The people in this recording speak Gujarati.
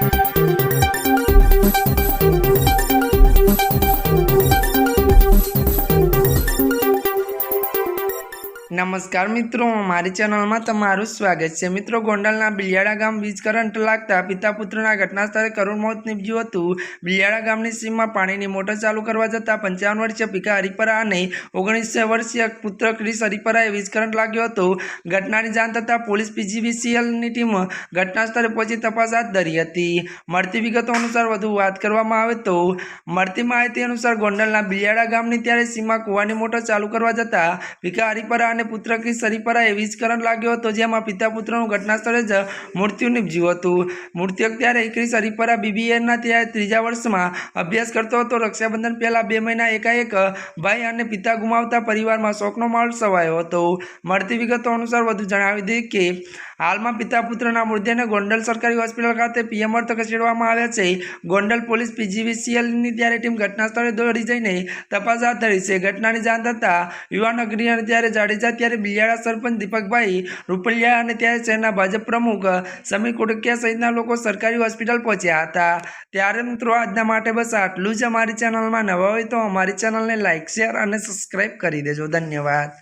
Thank you. નમસ્કાર મિત્રો, મારી ચેનલમાં તમારું સ્વાગત છે. મિત્રો, ગોંડલના બિલિયાળા ગામ વીજ કરંટ લાગતા પિતા પુત્રના ઘટના સ્થળે કરુણ મોત નીપજ્યું હતું. બિલિયાળા ગામની સીમમાં પાણીની મોટર ચાલુ કરવા જતાં પંચાવન વર્ષીય પિકા હરિપરા અને ઓગણીસ વર્ષીય પુત્ર ક્રિસ હરિપરાએ વીજ કરંટ લાગ્યો હતો. ઘટનાની જાણ થતાં પોલીસ પીજીવીસીએલની ટીમ ઘટના સ્થળે પહોંચી તપાસ હાથ ધરી હતી. મળતી વિગતો અનુસાર વધુ વાત કરવામાં આવે તો, મળતી માહિતી અનુસાર ગોંડલના બિલિયાળા ગામની ત્યારે સીમા કૂવાની મોટર ચાલુ કરવા જતાં પિકા હરિપરા અને પુત્ર કે હરિપરાએ વીજ કરંટ લાગ્યો હતો, જેમાં પિતા પુત્રનું ઘટના સ્થળે જ મૃત્યુ નીપજ્યું હતું. મૃત્યુ ત્યારે ક્રિસ શરીફરા બીબીએના ત્યાં ત્રીજા વર્ષમાં અભ્યાસ કરતો હતો. રક્ષાબંધન પહેલા બે મહિના એકાએક ભાઈ અને પિતા ગુમાવતા પરિવારમાં શોકનો માહોલ છવાયો હતો. મળતી વિગતો અનુસાર વધુ જણાવી દઈએ કે, હાલમાં પિતા પુત્રના મૃતદેહને ગોંડલ સરકારી હોસ્પિટલ ખાતે પીએમ અર્થ ખસેડવામાં આવ્યા છે. ગોંડલ પોલીસ પીજીવીસીએલની ત્યારે ટીમ ઘટના સ્થળે દોડી જઈને તપાસ હાથ ધરી છે. ઘટનાની જાણ થતાં યુવાન અગ્રણી ત્યારે જાડેજા ત્યારે બિયાળા સરપંચ દીપકભાઈ રૂપલિયા અને ત્યારે શહેરના ભાજપ પ્રમુખ સમીર કોટકિયા સહિતના લોકો સરકારી હોસ્પિટલ પહોંચ્યા હતા. ત્યારે મિત્રો આજના માટે બસ આટલું જ અમારી ચેનલમાં નવા હોય તો અમારી ચેનલને લાઇક શેર અને સબસ્ક્રાઈબ કરી દેજો. ધન્યવાદ.